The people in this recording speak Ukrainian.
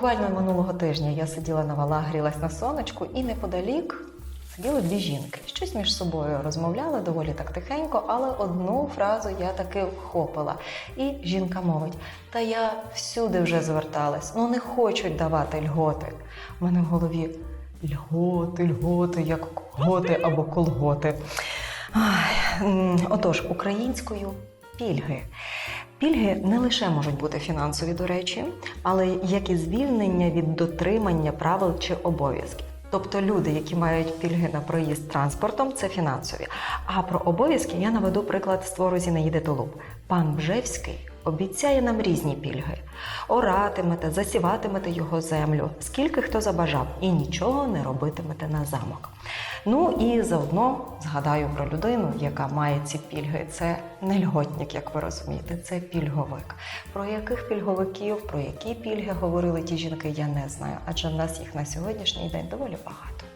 Буквально минулого тижня я сиділа на валах, грілась на сонечку, і неподалік сиділи дві жінки. Щось між собою розмовляли доволі так тихенько, але одну фразу я таки вхопила. І жінка мовить: Та я всюди вже зверталась, ну не хочуть давати льготи. У мене в голові льготи, льготи, як готи або колготи. Ай, отож, українською пільги. Пільги не лише можуть бути фінансові, до речі, але як і звільнення від дотримання правил чи обов'язків. Тобто люди, які мають пільги на проїзд транспортом, це фінансові. А про обов'язки я наведу приклад з твору Зінаїди Тулуб. Пан Бжевський обіцяє нам різні пільги: оратимете, засіватимете його землю, скільки хто забажав, і нічого не робитимете на замок. Ну і заодно згадаю про людину, яка має ці пільги. Це не льготник, як ви розумієте, це пільговик. Про яких пільговиків, про які пільги говорили ті жінки, я не знаю, адже в нас їх на сьогоднішній день доволі багато.